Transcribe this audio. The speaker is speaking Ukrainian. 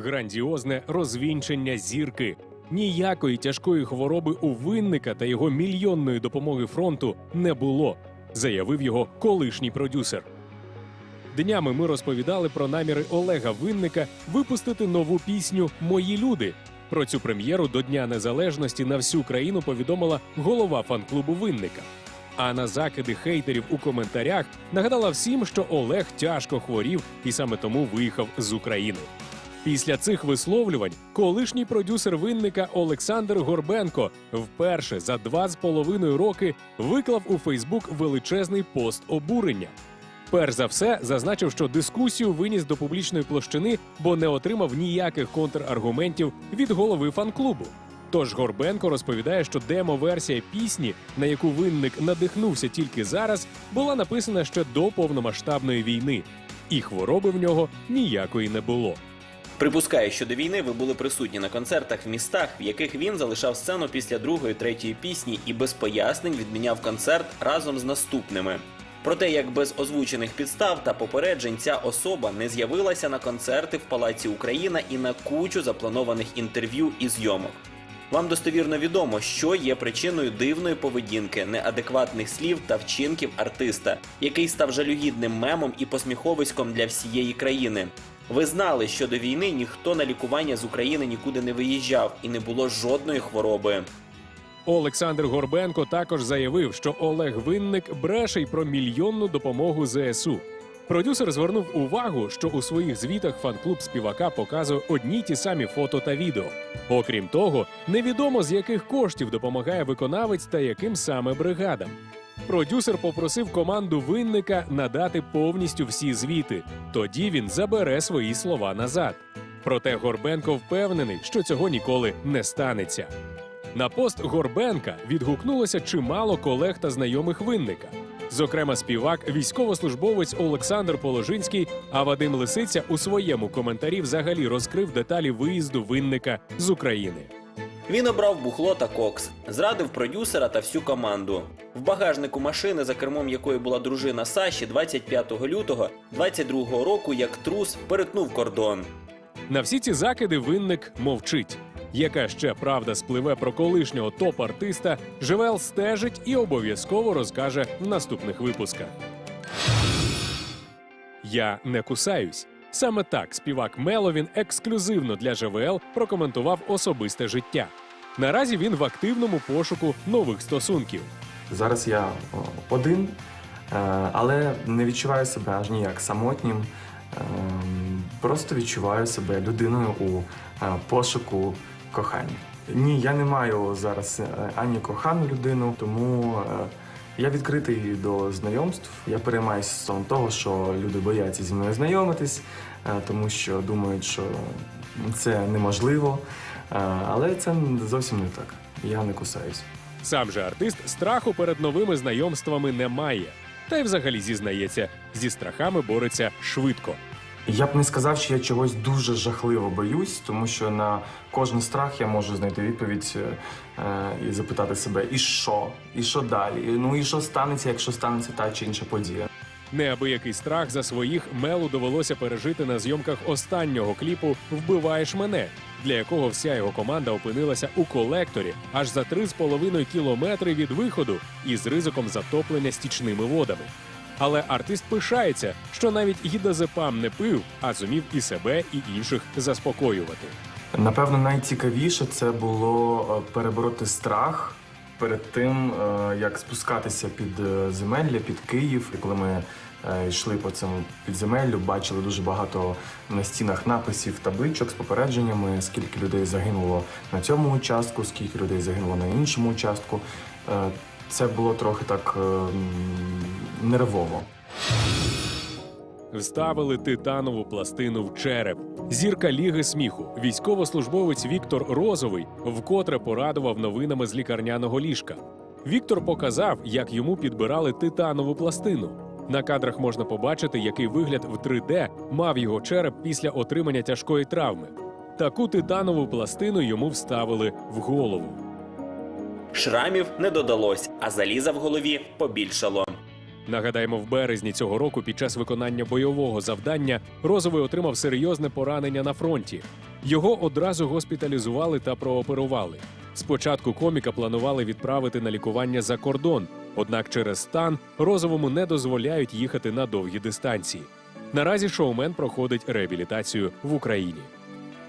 грандіозне розвінчення зірки. Ніякої тяжкої хвороби у винника та його мільйонної допомоги фронту не було, заявив його колишній продюсер. Днями ми розповідали про наміри Олега Винника випустити нову пісню Мої люди. Про цю прем'єру до Дня Незалежності на всю країну повідомила голова фан-клубу Винника. А на закиди хейтерів у коментарях нагадала всім, що Олег тяжко хворів і саме тому виїхав з України. Після цих висловлювань колишній продюсер винника Олександр Горбенко вперше за два з половиною роки виклав у Фейсбук величезний пост обурення. Перш за все, зазначив, що дискусію виніс до публічної площини, бо не отримав ніяких контраргументів від голови фан-клубу. Тож Горбенко розповідає, що демо-версія пісні, на яку винник надихнувся тільки зараз, була написана ще до повномасштабної війни, і хвороби в нього ніякої не було. Припускаю, що до війни ви були присутні на концертах в містах, в яких він залишав сцену після другої, третьої пісні і без пояснень відміняв концерт разом з наступними. Про те, як без озвучених підстав та попереджень ця особа не з'явилася на концерти в Палаці Україна і на кучу запланованих інтерв'ю і зйомок. Вам достовірно відомо, що є причиною дивної поведінки, неадекватних слів та вчинків артиста, який став жалюгідним мемом і посміховиськом для всієї країни. Ви знали, що до війни ніхто на лікування з України нікуди не виїжджав і не було жодної хвороби. Олександр Горбенко також заявив, що Олег Винник бреше й про мільйонну допомогу ЗСУ. Продюсер звернув увагу, що у своїх звітах фан-клуб співака показує одні ті самі фото та відео. Окрім того, невідомо з яких коштів допомагає виконавець та яким саме бригадам. Продюсер попросив команду винника надати повністю всі звіти. Тоді він забере свої слова назад. Проте Горбенко впевнений, що цього ніколи не станеться. На пост Горбенка відгукнулося чимало колег та знайомих винника. Зокрема, співак, військовослужбовець Олександр Положинський, а Вадим Лисиця у своєму коментарі взагалі розкрив деталі виїзду винника з України. Він обрав бухло та кокс, зрадив продюсера та всю команду. В багажнику машини, за кермом якої була дружина Саші, 25 лютого 22 року, як трус перетнув кордон. На всі ці закиди винник мовчить. Яка ще правда спливе про колишнього топ-артиста, Живел стежить і обов'язково розкаже в наступних випусках. Я не кусаюсь. Саме так співак Меловін ексклюзивно для ЖВЛ прокоментував особисте життя. Наразі він в активному пошуку нових стосунків. Зараз я один, е, але не відчуваю себе аж ніяк самотнім. Ем, Просто відчуваю себе людиною у е, пошуку кохання. Ні, я не маю зараз е, ані кохану людину, тому е, я відкритий до знайомств. Я переймаюся стосовно того, що люди бояться зі мною знайомитись, е, тому що думають, що це неможливо. Е, Але це зовсім не так. Я не кусаюсь. Сам же артист страху перед новими знайомствами не має. Та й взагалі зізнається, зі страхами бореться швидко. Я б не сказав, що я чогось дуже жахливо боюсь, тому що на кожен страх я можу знайти відповідь е, е, і запитати себе, і що? І що далі? Ну і що станеться, якщо станеться та чи інша подія? Неабиякий страх за своїх Мелу довелося пережити на зйомках останнього кліпу Вбиваєш мене, для якого вся його команда опинилася у колекторі аж за 3,5 кілометри від виходу із ризиком затоплення стічними водами. Але артист пишається, що навіть гідозепам не пив, а зумів і себе, і інших заспокоювати. Напевно, найцікавіше це було е, перебороти страх перед тим, е, як спускатися під е, земелля, під Київ. І коли ми йшли по цьому підземеллю, бачили дуже багато на стінах написів, табличок з попередженнями, скільки людей загинуло на цьому участку, скільки людей загинуло на іншому участку. Це було трохи так е, нервово. Вставили титанову пластину в череп. Зірка ліги сміху, військовослужбовець Віктор Розовий вкотре порадував новинами з лікарняного ліжка. Віктор показав, як йому підбирали титанову пластину. На кадрах можна побачити, який вигляд в 3D мав його череп після отримання тяжкої травми. Таку титанову пластину йому вставили в голову. Шрамів не додалось, а заліза в голові побільшало. Нагадаємо, в березні цього року під час виконання бойового завдання Розовий отримав серйозне поранення на фронті. Його одразу госпіталізували та прооперували. Спочатку коміка планували відправити на лікування за кордон, однак через стан розовому не дозволяють їхати на довгі дистанції. Наразі шоумен проходить реабілітацію в Україні.